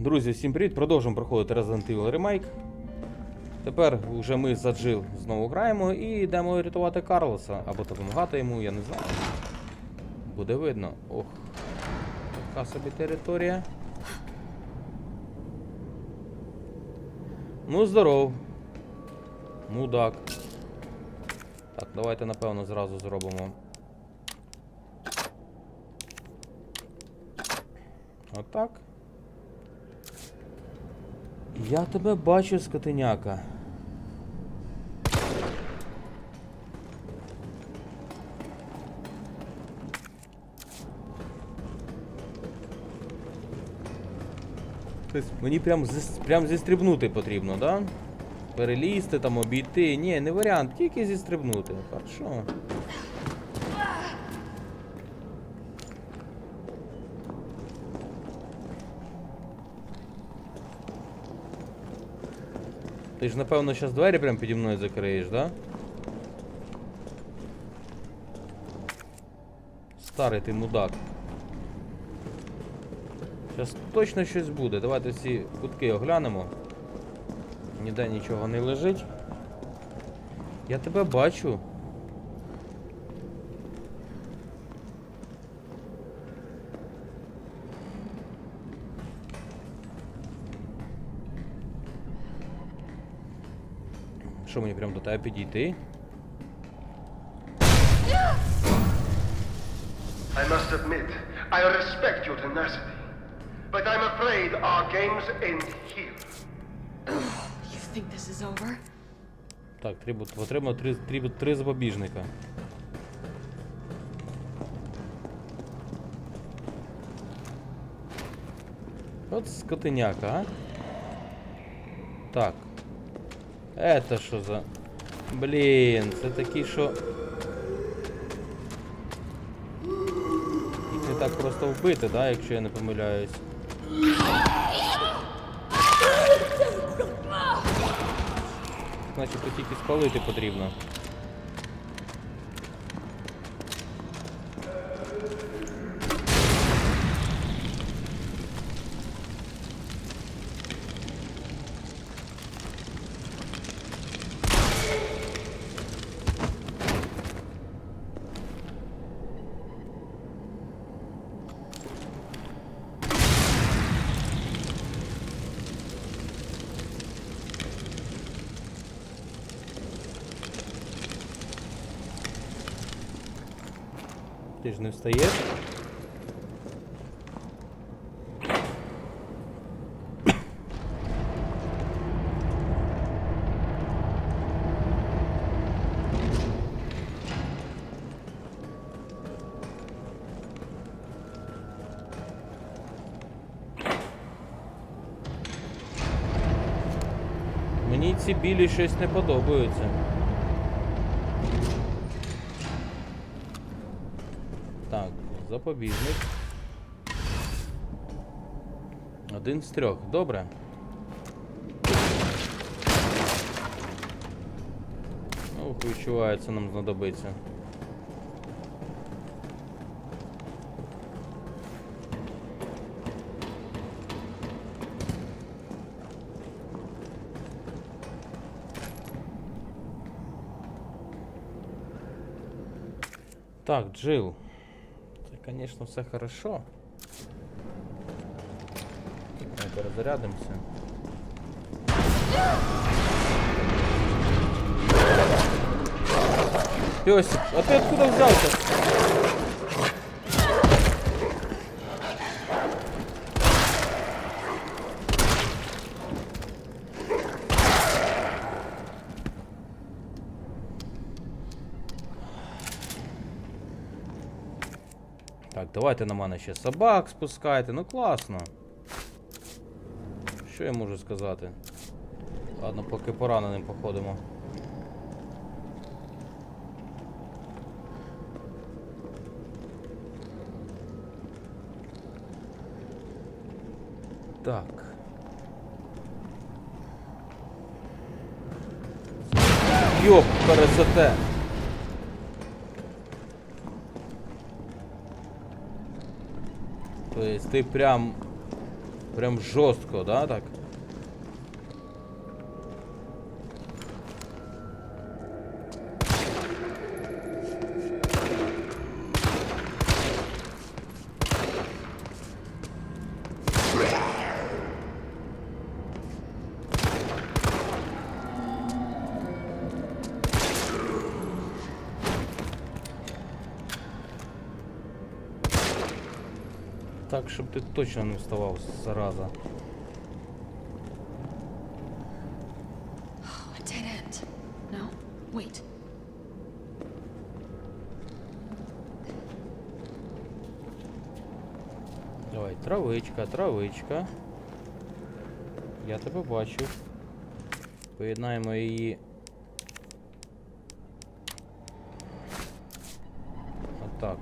Друзі, всім привіт! Продовжуємо проходити Resident Evil Remake. Тепер вже ми за Джил знову граємо і йдемо рятувати Карлоса або допомагати йому, я не знаю. Буде видно. Ох, така собі територія. Ну, здоров. Мудак. Так, давайте напевно зразу зробимо. Отак. Я тебе бачу, скотиняка. Тобто мені прям, прям зістрибнути потрібно, да? Перелізти там, обійти. Ні, не варіант, тільки зістрибнути. Хорошо. Ти ж напевно зараз двері прям піді мною закриєш, да? Старий ти мудак. Зараз точно щось буде. Давайте всі кутки оглянемо. Ніде нічого не лежить. Я тебе бачу. Що мені прям до тебе підійти? I must admit, I respect your tenacity. But I'm afraid our games end here. You think this is over? Так, треба, потрібно три, три, три запобіжника. От скотиняка, а? Так. Это що за... Блін, це такі, що... Їх не так просто вбити, да, якщо я не помиляюсь. Значить, тільки спалити потрібно. Ти ж не встаєш? Мені ці білі щось не подобаються. Запобіжник. Один з трьох. Добре. Ох, відчувається, нам знадобиться. Так, Джил. Конечно, все хорошо. Ми перезарядимося. Песик, а ты откуда взялся? Давайте на мене ще собак спускайте. Ну класно. Що я можу сказати? Ладно, поки пораненим походимо. Так. Йоп, пересете. Тобто ти прям Прям жорстко, да, так? точно не вставав, зараза. Oh, a dead end. No? Wait. Давай, травичка, травичка. Я тебе бачу. Поєднаємо її. Отак.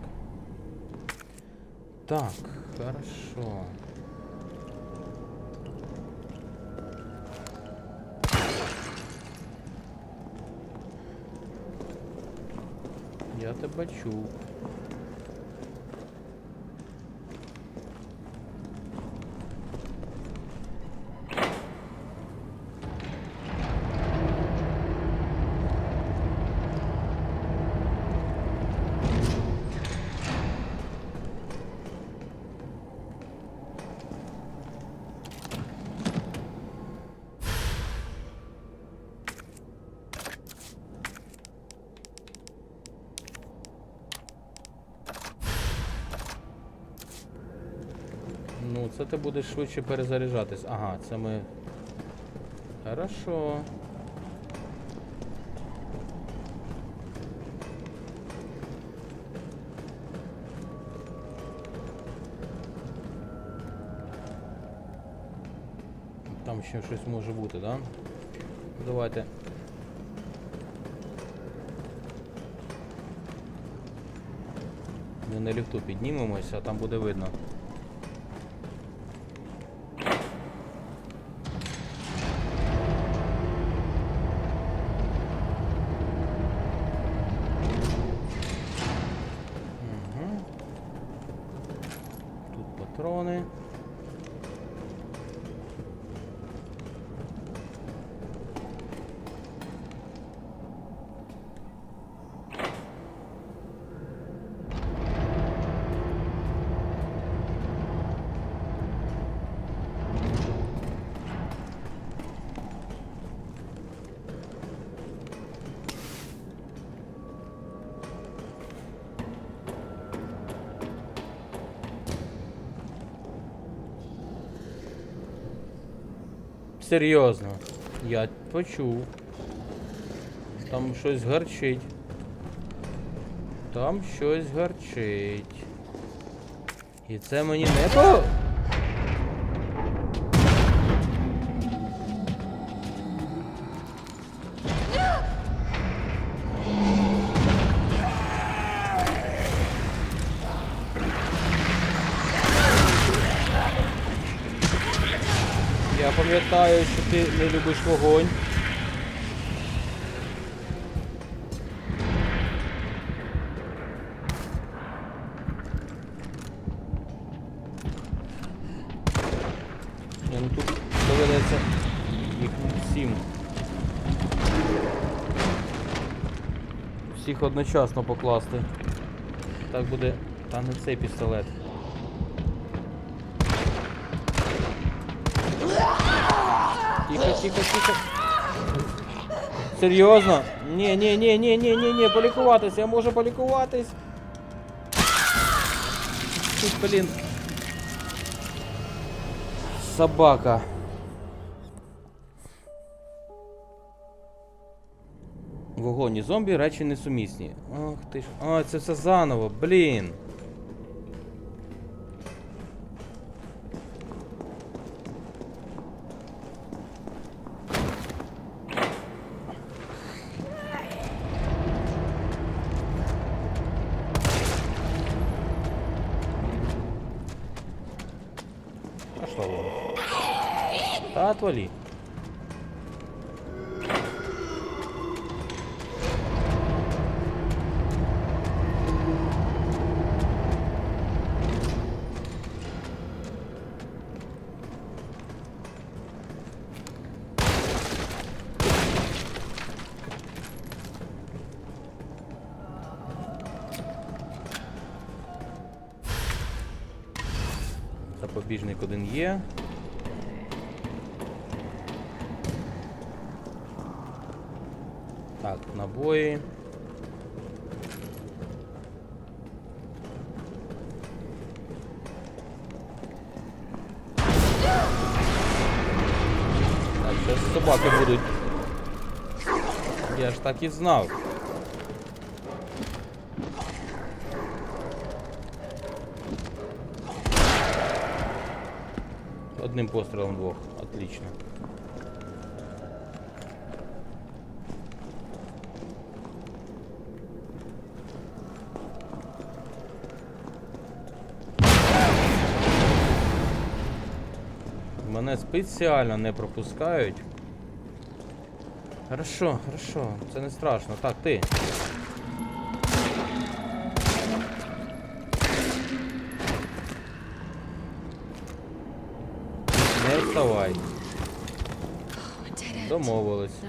Так, хорошо. Я тебе чув. Це ти будеш швидше перезаряджатись. Ага, це ми. Хорошо. Там ще щось може бути, да? Давайте. Ми на ліфту піднімемося, а там буде видно. Серйозно. Я почув. Там щось гарчить. Там щось гарчить. І це мені не по. Пам'ятаю, що ти не любиш вогонь. Тут доведеться їх всім. Всіх одночасно покласти. Так буде. Та не цей пістолет. Тихо, тихо, тихо. Серйозно? Ні, ні, ні, ні, ні, ні, ні, полікуватись, я можу полікуватись. Тут, блін. Собака. Вогонь і зомбі речі несумісні. Ох ти ж. А, це все заново, блін. є. Так, набої. Так, зараз собаки будуть. Я ж так і знав. Одним пострілом двох. Отлично. Мене спеціально не пропускають. Хорошо, хорошо, це не страшно. Так, ти. Не вставай. Домовились.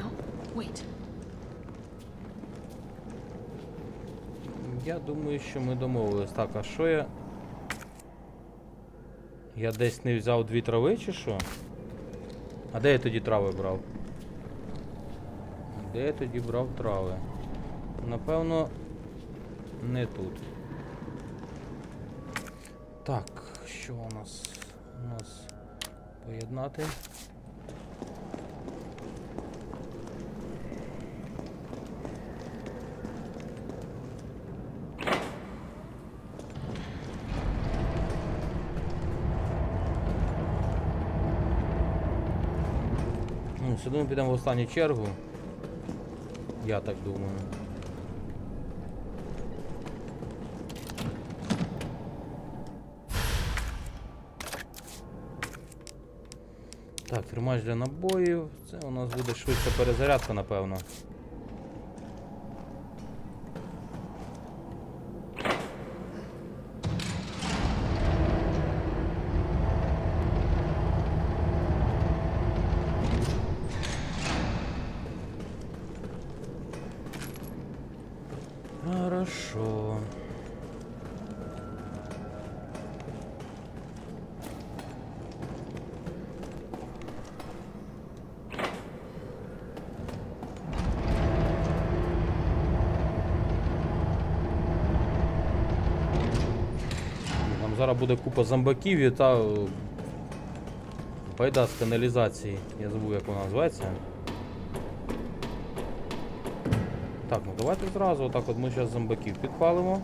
Я думаю, що ми домовились. Так, а що я. Я десь не взяв дві трави чи що? А де я тоді трави брав? Де я тоді брав трави? Напевно, не тут. Так, що у нас? Поєднати. Ну, сюди ми підемо в останню чергу. Я так думаю. Так, тримач для набоїв. Це у нас буде швидша перезарядка, напевно. Хорошо. Нам зараз буде купа зомбаків і та е, байда з каналізації. Я забув, як вона називається. Так, ну давайте зразу отак от ми зараз зомбаків підпалимо.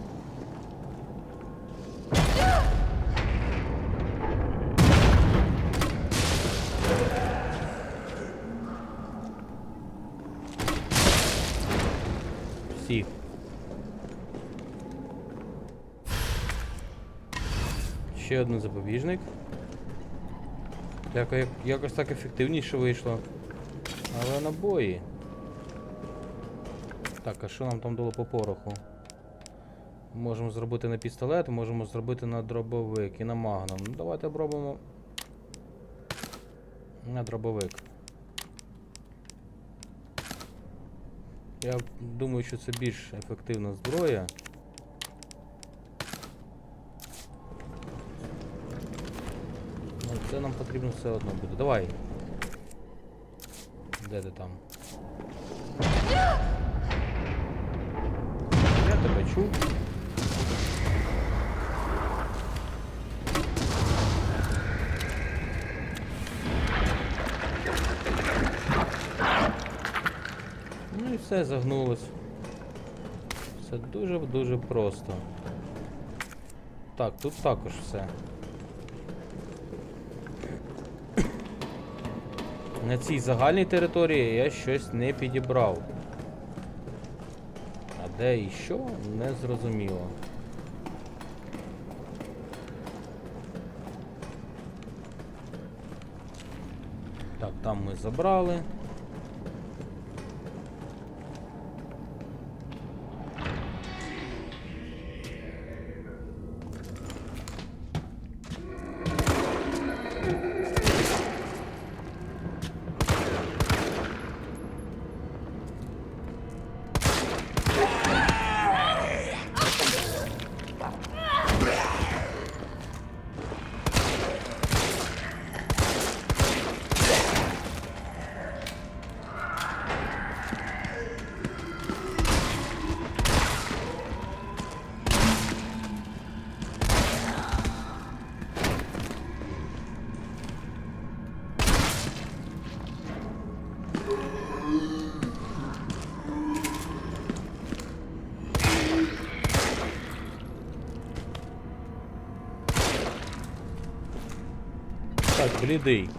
Всіх. Ще один запобіжник. Як- Якось так ефективніше вийшло. Але набої. Так, а що нам там дало по пороху? Можемо зробити на пістолет, можемо зробити на дробовик і на магнум. Ну, давайте пробуємо на дробовик. Я думаю, що це більш ефективна зброя. Ну, це нам потрібно все одно буде. Давай. Де ти там? Я тебе чув. Ну і все загнулось. Все дуже-дуже просто. Так, тут також все. На цій загальній території я щось не підібрав. А де і що, не зрозуміло. Так, там ми забрали. Блідий.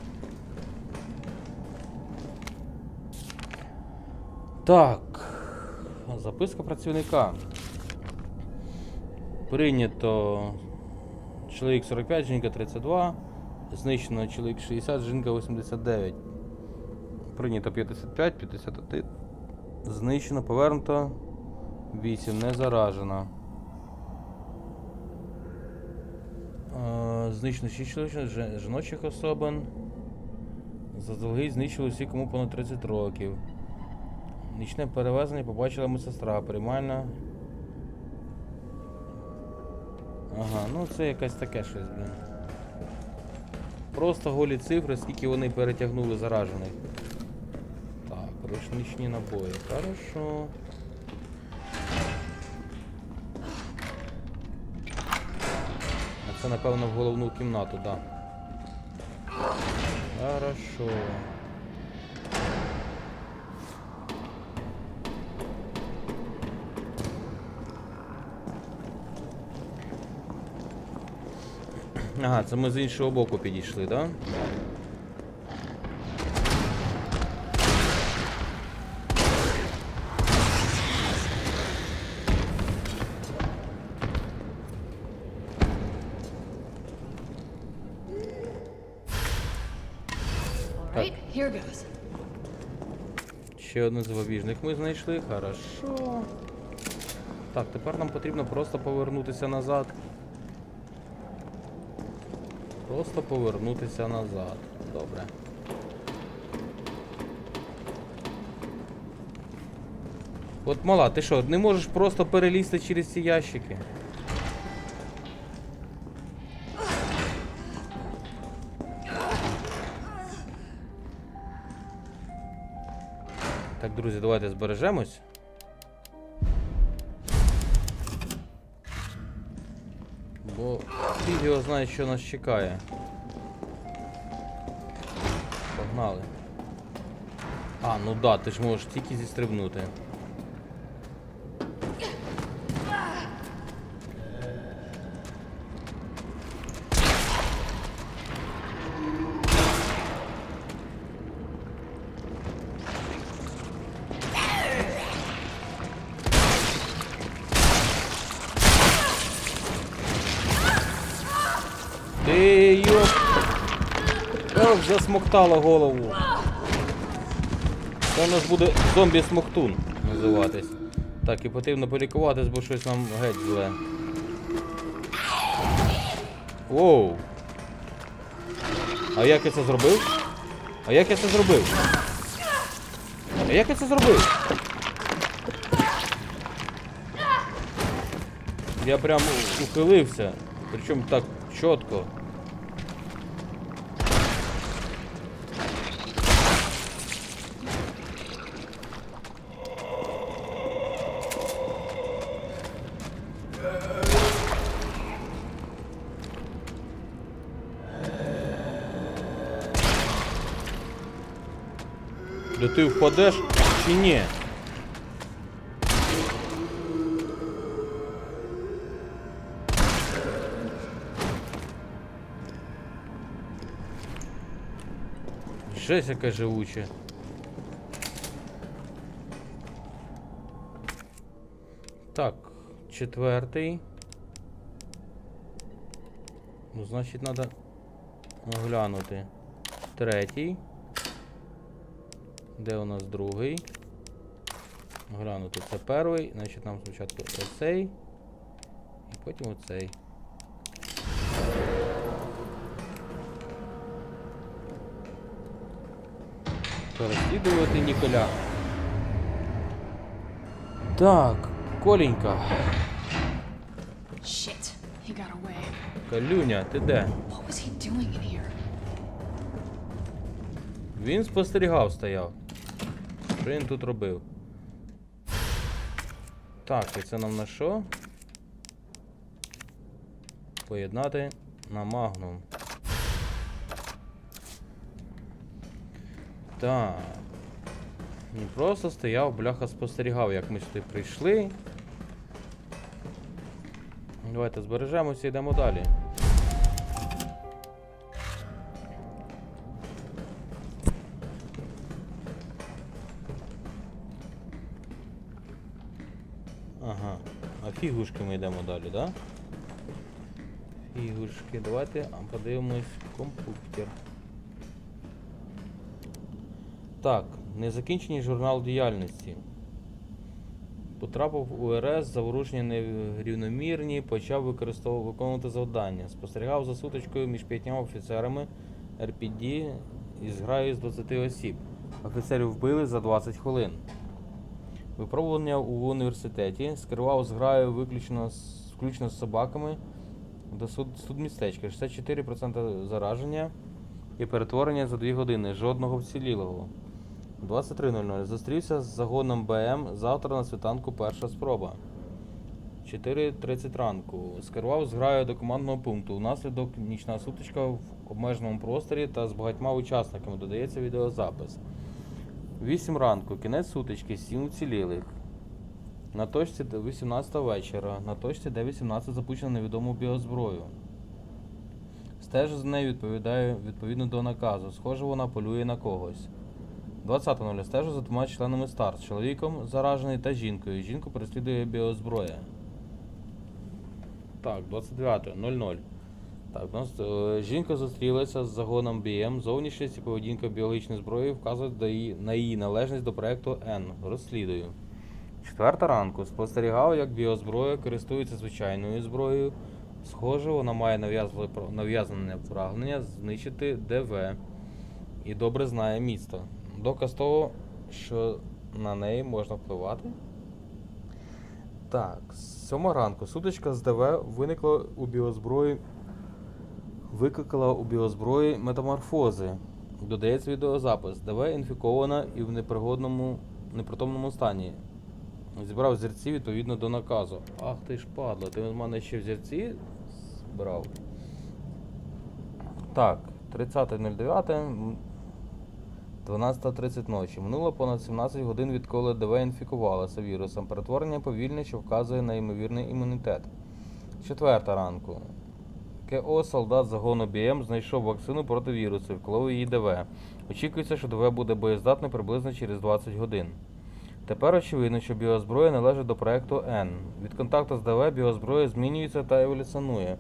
Так. Записка працівника. Прийнято чоловік 45, жінка 32. Знищено чоловік 60, жінка 89. Прийнято 55, 51. Знищено, повернуто. 8. Не заражено. Е, Знищено 6 чоловічих жіночих особин. Заздалегідь знищили всі, кому понад 30 років. Нічне перевезення побачила медсестра, приймальна. Ага, ну це якесь таке щось, блін. Просто голі цифри, скільки вони перетягнули заражених. Так, рушничні набої. Хорошо. Це, напевно, в головну кімнату, да. Хорошо. Ага, це ми з іншого боку підійшли, так? Да? Ще один запобіжник ми знайшли, хорошо. Так, тепер нам потрібно просто повернутися назад. Просто повернутися назад. Добре. От мала, ти що, не можеш просто перелізти через ці ящики? Так, друзі, давайте збережемось. Бо відео знає, що нас чекає. Погнали. А, ну да, ти ж можеш тільки зістрибнути. Засмоктала голову. Це у нас буде зомбі-смоктун називатись. Так, і потрібно полікуватись, бо щось нам геть зле. Воу. А як я це зробив? А як я це зробив? А як я це зробив? Я прям ухилився. Причому так чітко. Ти впадеш чи ні? Жесть яка живуча. Так, четвертий. Ну, значить, треба оглянути. Третій. Де у нас другий? Глянути це перший, значить нам спочатку оцей. І потім оцей. Переслідувати Ніколя. Так, Коленька. Shit, he got away. Калюня, ти де? What was he doing in here? Він спостерігав, стояв. Що він тут робив? Так, і це нам на що? Поєднати на магнум. Так. Він просто стояв, бляха, спостерігав, як ми сюди прийшли. Давайте збережемося і йдемо далі. Фігушки ми йдемо далі, так? Да? Фігушки. Давайте подивимось комп'ютер. Так, незакінчений журнал діяльності. Потрапив у РС, заворушення нерівномірні, почав використовувати виконувати завдання. Спостерігав за сутичкою між п'ятьма офіцерами РПД із граю з 20 осіб. Офіцерів вбили за 20 хвилин. Випробування у університеті скерував з граю виключно з, включно з собаками до суд, судмістечка. 64% зараження і перетворення за 2 години. Жодного вцілілого. 23.00. Зустрівся з загоном БМ. Завтра на світанку перша спроба. 4.30 ранку. Скерував з граю до командного пункту. Внаслідок нічна сутичка в обмеженому просторі та з багатьма учасниками. Додається відеозапис. 8 ранку. Кінець сутички. 7 уцілілих. На точці 18 вечора. На точці Д-18 запущено невідому біозброю. Стеж з нею відповідає відповідно до наказу. Схоже, вона полює на когось. 20.00 стежу за двома членами старт. Чоловіком заражений та жінкою. Жінку переслідує біозброя. Так, 29.00. Так, нас е, жінка зустрілася з загоном BM. Зовнішність і поведінка біологічної зброї вказують на її належність до проекту N. Розслідую. Четверта ранку. Спостерігав, як біозброя користується звичайною зброєю. Схоже, вона має нав'язане прагнення знищити ДВ і добре знає місто. Доказ того, що на неї можна впливати. Так, сьома ранку сутичка з ДВ виникла у біозброї. Викликала у біозброї метаморфози. Додається відеозапис. ДВ інфікована і в непригодному, непритомному стані. Зібрав зірці відповідно до наказу. Ах ти ж падла, ти в мене ще взірці збирав. Так, 30.09. 12.30 ночі. Минуло понад 17 годин, відколи ДВ інфікувалася вірусом. Перетворення повільне, що вказує на ймовірний імунітет. Четверта ранку. КО солдат загону БМ знайшов вакцину проти вірусу і вколов її ДВ. Очікується, що ДВ буде боєздатний приблизно через 20 годин. Тепер очевидно, що біозброя належить до проекту N. Від контакту з ДВ біозброя змінюється та еволюціонує.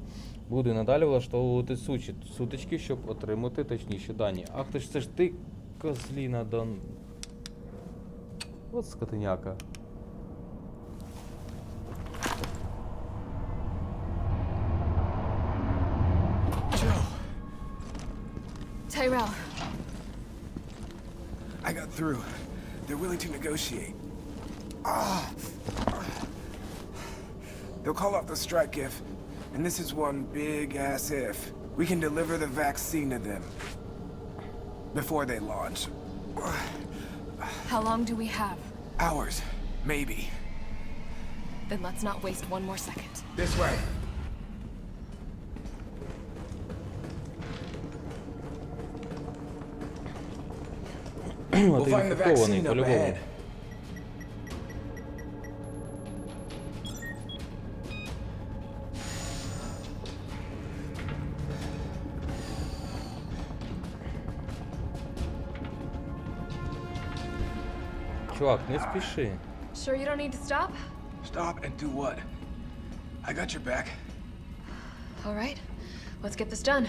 Буде надалі влаштовувати сучі, сутички, щоб отримати точніші дані. Ах ти ж це ж ти, козліна Дон. От скотиняка. negotiate. Ah. They'll call off the strike if, and this is one big ass if, we can deliver the vaccine to them before they launch. how long do we have? Hours, maybe. Then let's not waste one more second. This way. А We'll ти find the інфікований, vaccine up по-любому. Чувак, не спіши. Sure you don't need to stop? Stop and do what? I got your back. All right, let's get this done.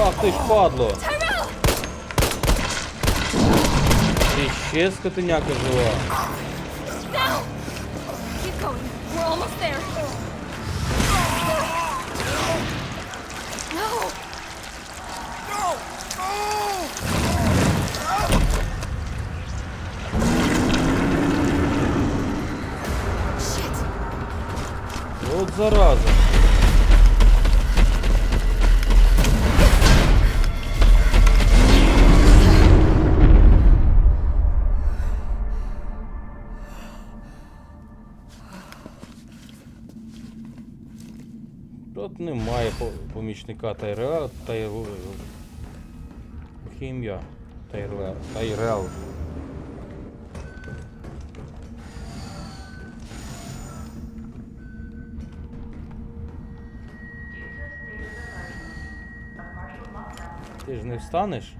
Ах ти ж падло! There. No! Shit! От зараза. немає помічника Тайреа Тайр... ім'я? Тайреал. Тайреал. Ти ж не встанеш?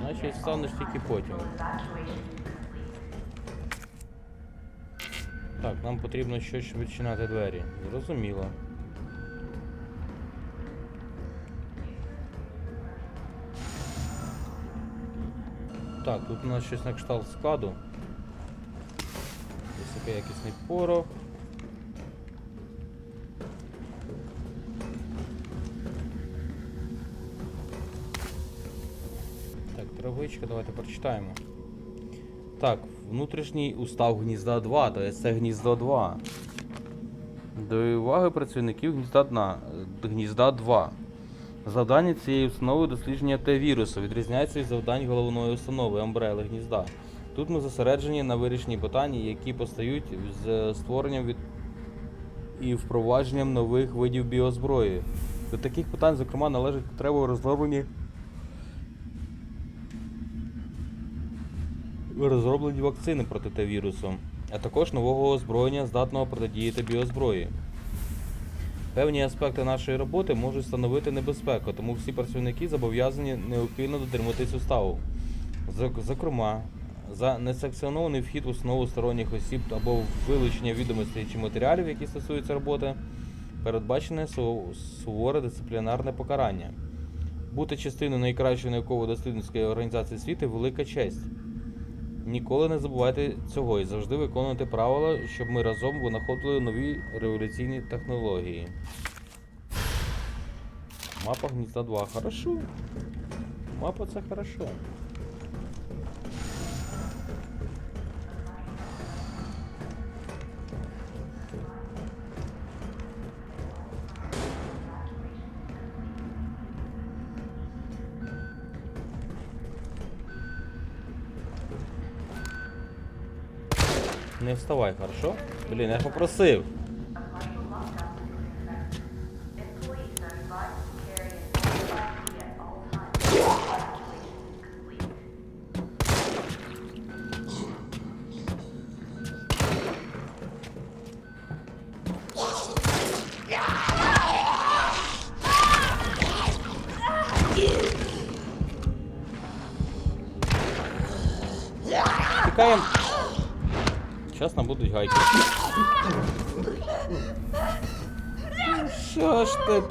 Значить встанеш тільки потім. Нам потрібно щось щоб відчиняти двері. Зрозуміло. Так, тут у нас щось на кшталт складу. Високоякісний порох. Так, травичка, давайте прочитаємо. Так, внутрішній устав гнізда 2, то є це гніздо 2. До уваги працівників гнізда дна, е, гнізда 2. Завдання цієї установи дослідження Т-вірусу відрізняється від завдань головної установи Амбрели гнізда. Тут ми зосереджені на вирішенні питань, які постають з створенням від... і впровадженням нових видів біозброї. До таких питань, зокрема, належить потреба у розроблені вакцини проти Т-вірусу, а також нового озброєння, здатного протидіяти біозброї. Певні аспекти нашої роботи можуть становити небезпеку, тому всі працівники зобов'язані неухильно дотримуватись уставу. Зокрема, за несанкціонований вхід в установу сторонніх осіб або вилучення відомостей чи матеріалів, які стосуються роботи, передбачене суворе дисциплінарне покарання. Бути частиною найкращої науково-дослідницької організації світу велика честь. Ніколи не забувайте цього і завжди виконуйте правила, щоб ми разом винаходили нові революційні технології. Мапа гнізда 2. Хорошо. Мапа це хорошо. Не вставай, хорошо? Блін, я попросив.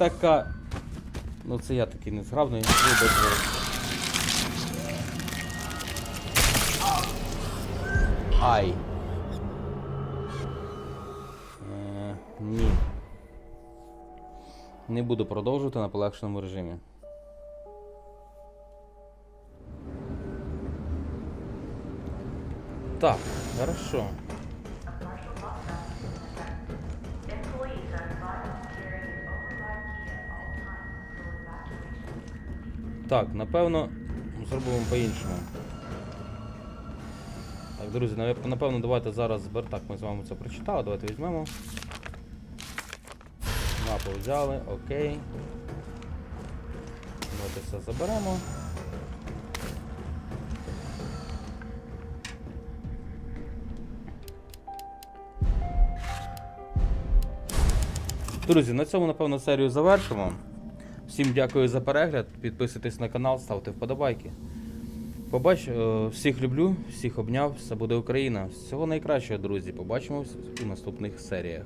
Така? Ну це я такий незграбний, вибач. Ай. Е, ні. Не буду продовжувати на полегшеному режимі. Так, хорошо. Так, напевно, зробимо по-іншому. Так, друзі, напевно, давайте зараз збер... Так, ми з вами це прочитали, давайте візьмемо. Мапу взяли, окей. Давайте все заберемо. Друзі, на цьому, напевно, серію завершимо. Всім дякую за перегляд. Підписуйтесь на канал, ставте вподобайки. Побач, е, всіх люблю, всіх обняв. Все буде Україна. Всього найкращого, друзі. Побачимось у наступних серіях.